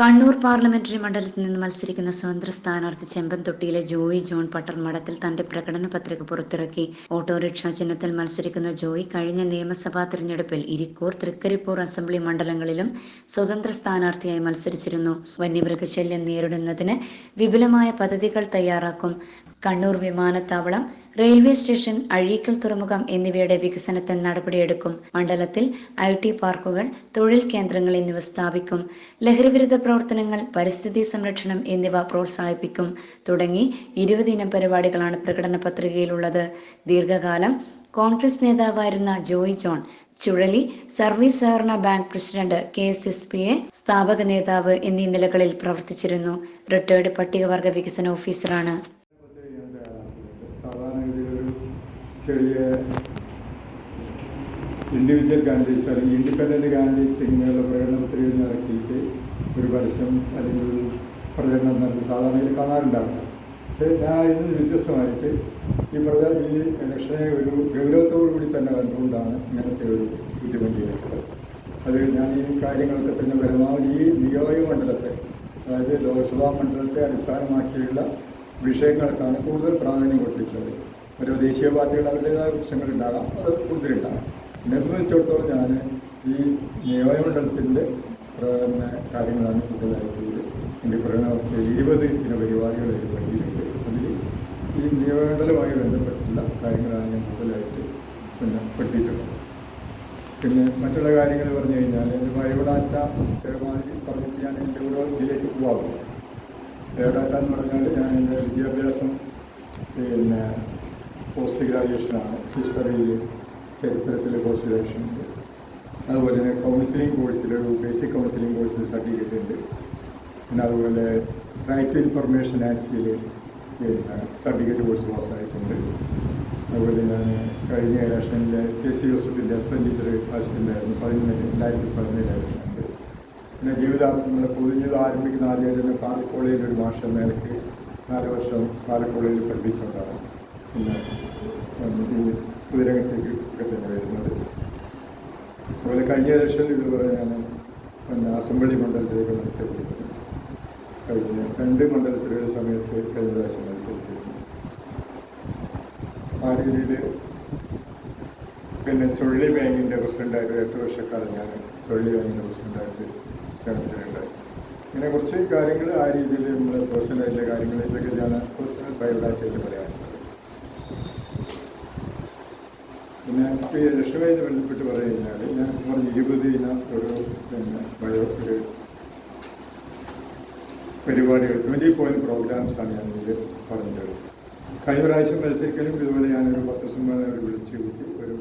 Kannur parliamentary മണ്ഡലത്തിൽ നിന്ന് മത്സരിക്കുന്ന സ്വതന്ത്ര സ്ഥാനാർത്ഥി ചെമ്പൻതൊട്ടിയിലെ ജോയി ജോൺ പട്ടർ മഠത്തിൽ തന്റെ പ്രകടന പത്രിക പുറത്തിറക്കി. ഓട്ടോറിക്ഷ ചിഹ്നത്തിൽ മത്സരിക്കുന്ന ജോയി കഴിഞ്ഞ നിയമസഭാ തിരഞ്ഞെടുപ്പിൽ ഇരിക്കൂർ തൃക്കരിപ്പൂർ അസംബ്ലി മണ്ഡലങ്ങളിലും സ്വതന്ത്ര സ്ഥാനാർത്ഥിയായി മത്സരിച്ചിരുന്നു. വന്യമൃഗശല്യം നേരിടുന്നതിന് വിപുലമായ പദ്ധതികൾ തയ്യാറാക്കും. കണ്ണൂർ വിമാനത്താവളം റെയിൽവേ സ്റ്റേഷൻ അഴീക്കൽ തുറമുഖം എന്നിവയുടെ വികസനത്തിന് നടപടിയെടുക്കും. മണ്ഡലത്തിൽ ഐ ടി പാർക്കുകൾ തൊഴിൽ കേന്ദ്രങ്ങൾ എന്നിവ സ്ഥാപിക്കും. ലഹരിവിരുദ്ധ പ്രവർത്തനങ്ങൾ പരിസ്ഥിതി സംരക്ഷണം എന്നിവ പ്രോത്സാഹിപ്പിക്കും. തുടങ്ങി ഇരുപതിനം പരിപാടികളാണ് പ്രകടന പത്രികയിലുള്ളത്. ദീർഘകാലം കോൺഗ്രസ് നേതാവായിരുന്ന ജോയ് ജോൺ ചുഴലി സർവീസ് സഹകരണ bank president K S S P A സ്ഥാപക നേതാവ് എന്നീ നിലകളിൽ പ്രവർത്തിച്ചിരുന്നു. റിട്ടയർഡ് പട്ടികവർഗ വികസന ഓഫീസറാണ്. ചെറിയ ഇൻഡിവിജ്വൽ കാൻഡിഡേറ്റ്സ് അല്ലെങ്കിൽ ഇൻഡിപെൻഡന്റ് കാൻഡിഡേറ്റ്സ് ഇങ്ങനെയുള്ള പ്രകടനത്തിൽ നടത്തിയിട്ട് ഒരു പരസ്യം അല്ലെങ്കിൽ ഒരു പ്രചരണം നടത്തി സാധാരണയിൽ കാണാറുണ്ടാവില്ല. പക്ഷേ ഞാൻ ഇതിന് വ്യത്യസ്തമായിട്ട് ഈ പ്രചാ ഈ ഇലക്ഷനെ ഒരു ഗൗരവത്തോടു കൂടി തന്നെ കണ്ടുകൊണ്ടാണ് ഇങ്ങനത്തെ ഒരു ബുദ്ധിമുട്ടിയത് അത് ഞാൻ ഈ കാര്യങ്ങളൊക്കെ തന്നെ പരമാവധി ഈ നിയോജക മണ്ഡലത്തെ അതായത് ലോക്സഭാ മണ്ഡലത്തെ അടിസ്ഥാനമാക്കിയുള്ള വിഷയങ്ങൾക്കാണ് കൂടുതൽ പ്രാധാന്യം കൊടുത്തിട്ടുള്ളത്. ഓരോ ദേശീയ പാർട്ടികൾ അവരുടേതായ പ്രശ്നങ്ങളുണ്ടാകാം അത് കൂടുതലുണ്ടാകാം. എന്നെ സംബന്ധിച്ചിടത്തോളം ഞാൻ ഈ നിയമമണ്ഡലത്തിന്റെ പ്രകടന കാര്യങ്ങളാണ് കൂടുതലായിട്ട് എന്റെ പ്രകടനത്തിൽ ഇരുപത് ചില പരിപാടികൾ പരിപാടിയിലുണ്ട് അതിൽ ഈ നിയമമണ്ഡലവുമായി ബന്ധപ്പെട്ടുള്ള കാര്യങ്ങളാണ് ഞാൻ കൂടുതലായിട്ട് പിന്നെ പെട്ടിട്ടുള്ളത് പിന്നെ മറ്റുള്ള കാര്യങ്ങൾ പറഞ്ഞു കഴിഞ്ഞാൽ എന്റെ ബയോഡാറ്റ ചെറുമാതിരി പറഞ്ഞിട്ട് ഞാൻ എന്റെ ഓരോ ഇതിലേക്ക് പോകാറുണ്ട് വയോഡാറ്റ എന്ന് പറഞ്ഞാൽ ഞാൻ എന്റെ വിദ്യാഭ്യാസം പിന്നെ പോസ്റ്റ് ഗ്രാജുവേഷനാണ് ഹിസ്റ്ററിയിലെ ചരിത്രത്തിൽ പോസ്റ്റ് ഗ്രാജുവേഷൻ ഉണ്ട് അതുപോലെ തന്നെ കൗൺസിലിംഗ് കോഴ്സിൽ ഒരു ബേസിക് കൗൺസിലിംഗ് കോഴ്സിൽ സർട്ടിഫിക്കറ്റ് ഉണ്ട് പിന്നെ അതുപോലെ റൈറ്റ് ടു ഇൻഫർമേഷൻ ആക്ടിൽ സർട്ടിഫിക്കറ്റ് കോഴ്സ് പാസ്സായിട്ടുണ്ട്. അതുപോലെ ഞാൻ കഴിഞ്ഞ ഇലക്ഷനിലെ കെ സി യൂസഫിന്റെ എക്സ്പെൻഡിച്ചർ അസിസ്റ്റന്റായിരുന്നു പതിനൊന്ന് രണ്ടായിരത്തി പതിനേഴായിരുന്നു പിന്നെ ജീവിതം നമ്മുടെ പൊതുജീവിതം ആരംഭിക്കുന്ന ആദ്യം തന്നെ പാലക്കോളയിൽ ഒരു മാഷ നിലയ്ക്ക് നാല് വർഷം പാലക്കോളയിൽ പഠിപ്പിച്ചുകൊണ്ടാണ്. പൊതുരംഗത്തേക്ക് ഒക്കെ തന്നെ വരുന്നത് അതുപോലെ കഴിഞ്ഞ ഇലക്ഷനിൽ ഇതുപോലെ ഞാൻ പിന്നെ അസംബ്ലി മണ്ഡലത്തിലേക്ക് മത്സരിക്കുന്നത് കഴിഞ്ഞ രണ്ട് മണ്ഡലത്തിലൊരു സമയത്ത് കഴിഞ്ഞ പ്രാവശ്യം മത്സരിച്ചിരുന്നു ആ രീതിയിൽ പിന്നെ ചുഴലി ബാങ്കിന്റെ പ്രസിഡന്റായിട്ട് എട്ട് വർഷക്കാലം ഞാൻ ചുഴലി ബാങ്കിന്റെ പ്രസിഡന്റായിട്ട് സേവനത്തിലുണ്ടായി ഇങ്ങനെ കുറച്ച് കാര്യങ്ങൾ ആ രീതിയിൽ നമ്മൾ പേഴ്സണലായിട്ടുള്ള കാര്യങ്ങൾ ഇതൊക്കെ ഞാൻ പേഴ്സണൽ ബയോഡാറ്റയിൽ പറയാറുണ്ട് പിന്നെ ഇപ്പോൾ ഈ ലക്ഷ്യമായി ബന്ധപ്പെട്ട് പറഞ്ഞു ഞാൻ പറഞ്ഞ ഇരുപത് ഇനം ഒരു പിന്നെ ബയോ ഒരു പരിപാടികൾ ട്വന്റി പോയിന്റ് പ്രോഗ്രാംസ് ആണ് ഞാൻ ഇതിൽ പറഞ്ഞത്. കഴിഞ്ഞ പ്രാവശ്യം മത്സരിക്കലും ഇതുപോലെ ഞാനൊരു പത്രസമ്മേളനം വിളിച്ചു. കൂട്ടി ഒരു